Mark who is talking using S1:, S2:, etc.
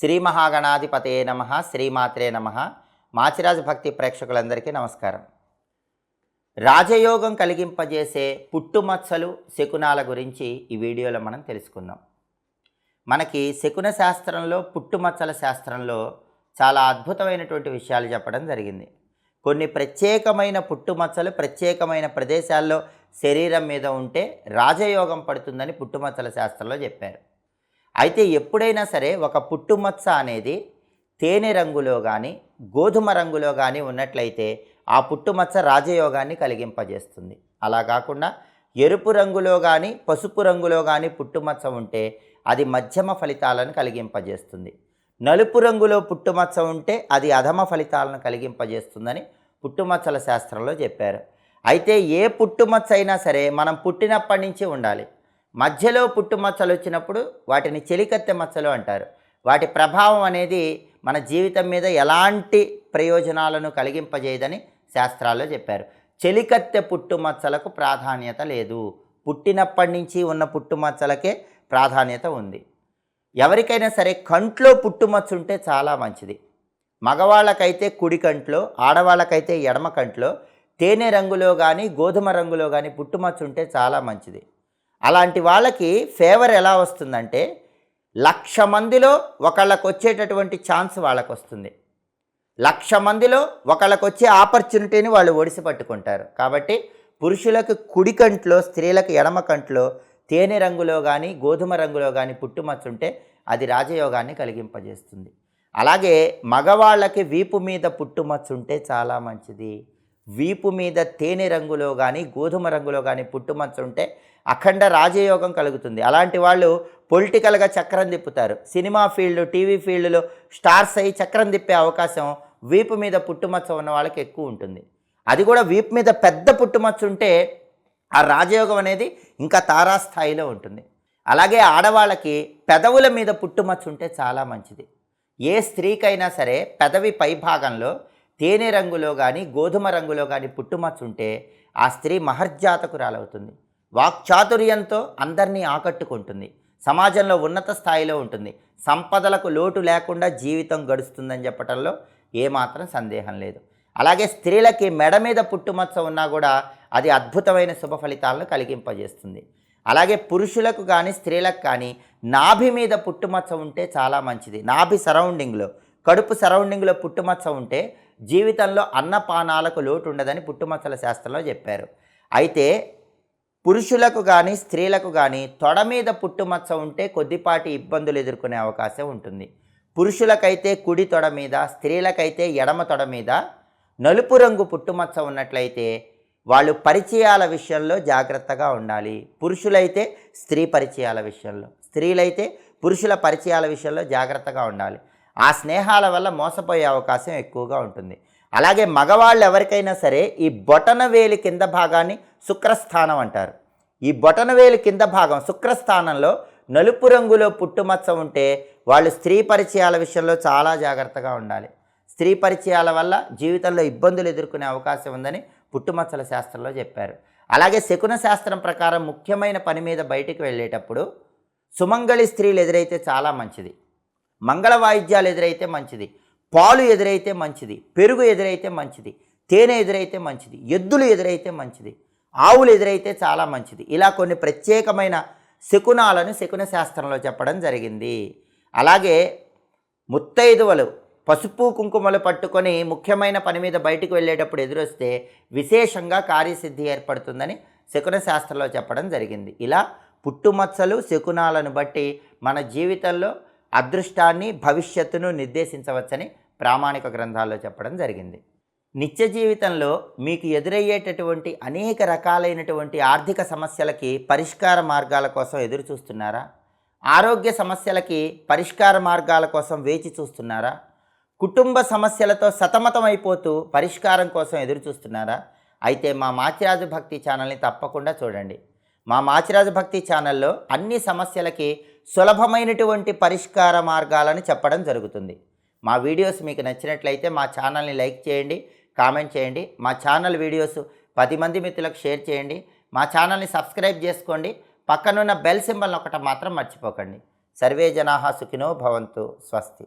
S1: శ్రీ మహాగణాధిపతే నమ శ్రీమాత్రే నమ. మాచిరాజు భక్తి ప్రేక్షకులందరికీ నమస్కారం. రాజయోగం కలిగింపజేసే పుట్టుమచ్చలు శకునాల గురించి ఈ వీడియోలో మనం తెలుసుకుందాం. మనకి శకున శాస్త్రంలో పుట్టుమచ్చల శాస్త్రంలో చాలా అద్భుతమైనటువంటి విషయాలు చెప్పడం జరిగింది. కొన్ని ప్రత్యేకమైన పుట్టుమచ్చలు ప్రత్యేకమైన ప్రదేశాల్లో శరీరం మీద ఉంటే రాజయోగం పడుతుందని పుట్టుమచ్చల శాస్త్రంలో చెప్పారు. అయితే ఎప్పుడైనా సరే ఒక పుట్టుమచ్చ అనేది తేనె రంగులో కానీ గోధుమ రంగులో కానీ ఉన్నట్లయితే ఆ పుట్టుమచ్చ రాజయోగాన్ని కలిగింపజేస్తుంది. అలా కాకుండా ఎరుపు రంగులో కానీ పసుపు రంగులో కానీ పుట్టుమచ్చ ఉంటే అది మధ్యమ ఫలితాలను కలిగింపజేస్తుంది. నలుపు రంగులో పుట్టుమచ్చ ఉంటే అది అధమ ఫలితాలను కలిగింపజేస్తుందని పుట్టుమచ్చల శాస్త్రంలో చెప్పారు. అయితే ఏ పుట్టుమచ్చ అయినా సరే మనం పుట్టినప్పటి నుంచి ఉండాలి. మధ్యలో పుట్టుమచ్చలు వచ్చినప్పుడు వాటిని చెలికత్తె మచ్చలు అంటారు. వాటి ప్రభావం అనేది మన జీవితం మీద ఎలాంటి ప్రయోజనాలను కలిగింపజేయదని శాస్త్రాల్లో చెప్పారు. చెలికత్తె పుట్టుమచ్చలకు ప్రాధాన్యత లేదు. పుట్టినప్పటి నుంచి ఉన్న పుట్టుమచ్చలకే ప్రాధాన్యత ఉంది. ఎవరికైనా సరే కంట్లో పుట్టుమచ్చ ఉంటే చాలా మంచిది. మగవాళ్ళకైతే కుడి కంట్లో ఆడవాళ్ళకైతే ఎడమ కంట్లో తేనె రంగులో కానీ గోధుమ రంగులో కానీ పుట్టుమచ్చ ఉంటే చాలా మంచిది. అలాంటి వాళ్ళకి ఫేవర్ ఎలా వస్తుందంటే లక్ష మందిలో ఒకళ్ళకు వచ్చేటటువంటి ఛాన్స్ వాళ్ళకు వస్తుంది లక్ష మందిలో ఒకళ్ళకు వచ్చే ఆపర్చునిటీని వాళ్ళు ఒడిసి పట్టుకుంటారు. కాబట్టి పురుషులకు కుడి కంట్లో స్త్రీలకు ఎడమ కంట్లో తేనె రంగులో కానీ గోధుమ రంగులో కానీ పుట్టుమచ్చుంటే అది రాజయోగాన్ని కలిగింపజేస్తుంది. అలాగే మగవాళ్ళకి వీపు మీద పుట్టుమచ్చుంటే చాలా మంచిది. వీపు మీద తేనె రంగులో కానీ గోధుమ రంగులో కానీ పుట్టుమచ్చ ఉంటే అఖండ రాజయోగం కలుగుతుంది. అలాంటి వాళ్ళు పొలిటికల్గా చక్రం తిప్పుతారు. సినిమా ఫీల్డ్ టీవీ ఫీల్డ్లో స్టార్స్ అయ్యి చక్రం తిప్పే అవకాశం వీపు మీద పుట్టుమచ్చ ఉన్న వాళ్ళకి ఎక్కువ ఉంటుంది. అది కూడా వీపు మీద పెద్ద పుట్టుమచ్చ ఉంటే ఆ రాజయోగం అనేది ఇంకా తారాస్థాయిలో ఉంటుంది. అలాగే ఆడవాళ్ళకి పెదవుల మీద పుట్టుమచ్చ ఉంటే చాలా మంచిది. ఏ స్త్రీకైనా సరే పెదవి పైభాగంలో తేనె రంగులో కానీ గోధుమ రంగులో కానీ పుట్టుమచ్చుంటే ఆ స్త్రీ మహర్జాతకురాలవుతుంది వాక్చాతుర్యంతో అందరినీ ఆకట్టుకుంటుంది. సమాజంలో ఉన్నత స్థాయిలో ఉంటుంది. సంపదలకు లోటు లేకుండా జీవితం గడుస్తుందని చెప్పడంలో ఏమాత్రం సందేహం లేదు. అలాగే స్త్రీలకి మెడ మీద పుట్టుమచ్చ ఉన్నా కూడా అది అద్భుతమైన శుభ ఫలితాలను కలిగింపజేస్తుంది. అలాగే పురుషులకు కానీ స్త్రీలకు కానీ నాభి మీద పుట్టుమచ్చ ఉంటే చాలా మంచిది. నాభి సరౌండింగ్లో కడుపు సరౌండింగ్లో పుట్టుమచ్చ ఉంటే జీవితంలో అన్నపానాలకు లోటు ఉండదని పుట్టుమచ్చల శాస్త్రంలో చెప్పారు. అయితే పురుషులకు కానీ స్త్రీలకు కానీ తొడ మీద పుట్టుమచ్చ ఉంటే కొద్దిపాటి ఇబ్బందులు ఎదుర్కొనే అవకాశం ఉంటుంది. పురుషులకైతే కుడి తొడ మీద స్త్రీలకైతే ఎడమ తొడ మీద నలుపు రంగు పుట్టుమచ్చ ఉన్నట్లయితే వాళ్ళు పరిచయాల విషయంలో జాగ్రత్తగా ఉండాలి. పురుషులైతే స్త్రీ పరిచయాల విషయంలో స్త్రీలైతే పురుషుల పరిచయాల విషయంలో జాగ్రత్తగా ఉండాలి. ఆ స్నేహాల వల్ల మోసపోయే అవకాశం ఎక్కువగా ఉంటుంది. అలాగే మగవాళ్ళు ఎవరికైనా సరే ఈ బొటన వేలి కింద భాగాన్ని శుక్రస్థానం అంటారు. ఈ బొటన వేలి కింద భాగం శుక్రస్థానంలో నలుపు రంగులో పుట్టుమచ్చ ఉంటే వాళ్ళు స్త్రీ పరిచయాల విషయంలో చాలా జాగ్రత్తగా ఉండాలి. స్త్రీ పరిచయాల వల్ల జీవితంలో ఇబ్బందులు ఎదుర్కొనే అవకాశం ఉందని పుట్టుమచ్చల శాస్త్రంలో చెప్పారు. అలాగే శకున శాస్త్రం ప్రకారం ముఖ్యమైన పని మీద బయటికి వెళ్ళేటప్పుడు సుమంగళి స్త్రీలు ఎదురైతే చాలా మంచిది. మంగళ వాయిద్యాలు ఎదురైతే మంచిది పాలు ఎదురైతే మంచిది పెరుగు ఎదురైతే మంచిది తేనె ఎదురైతే మంచిది ఎద్దులు ఎదురైతే మంచిది ఆవులు ఎదురైతే చాలా మంచిది. ఇలా కొన్ని ప్రత్యేకమైన శకునాలను శకున శాస్త్రంలో చెప్పడం జరిగింది. అలాగే ముత్తైదువలు పసుపు కుంకుమలు పట్టుకొని ముఖ్యమైన పని మీద బయటకు వెళ్ళేటప్పుడు ఎదురొస్తే విశేషంగా కార్యసిద్ధి ఏర్పడుతుందని శకున శాస్త్రంలో చెప్పడం జరిగింది. ఇలా పుట్టుమచ్చలు శకునాలను బట్టి మన జీవితంలో అదృష్టాన్ని భవిష్యత్తును నిర్దేశించవచ్చని ప్రామాణిక గ్రంథాల్లో చెప్పడం జరిగింది. నిత్య జీవితంలో మీకు ఎదురయ్యేటటువంటి అనేక రకాలైనటువంటి ఆర్థిక సమస్యలకి పరిష్కార మార్గాల కోసం ఎదురు చూస్తున్నారా? ఆరోగ్య సమస్యలకి పరిష్కార మార్గాల కోసం వేచి చూస్తున్నారా? కుటుంబ సమస్యలతో సతమతమైపోతూ పరిష్కారం కోసం ఎదురు చూస్తున్నారా? అయితే మా మాచిరాజు భక్తి ఛానల్ని తప్పకుండా చూడండి. మా మాచిరాజు భక్తి ఛానల్లో అన్ని సమస్యలకి సులభమైనటువంటి పరిష్కార మార్గాలను చెప్పడం జరుగుతుంది. మా వీడియోస్ మీకు నచ్చినట్లయితే మా ఛానల్ని లైక్ చేయండి కామెంట్ చేయండి మా ఛానల్ వీడియోస్ పది మంది మిత్రులకు షేర్ చేయండి మా ఛానల్ని సబ్స్క్రైబ్ చేసుకోండి పక్కనున్న బెల్ సింబల్ ఒకటి మాత్రం మర్చిపోకండి. సర్వే జనాహా సుఖినో భవంతు స్వస్తి.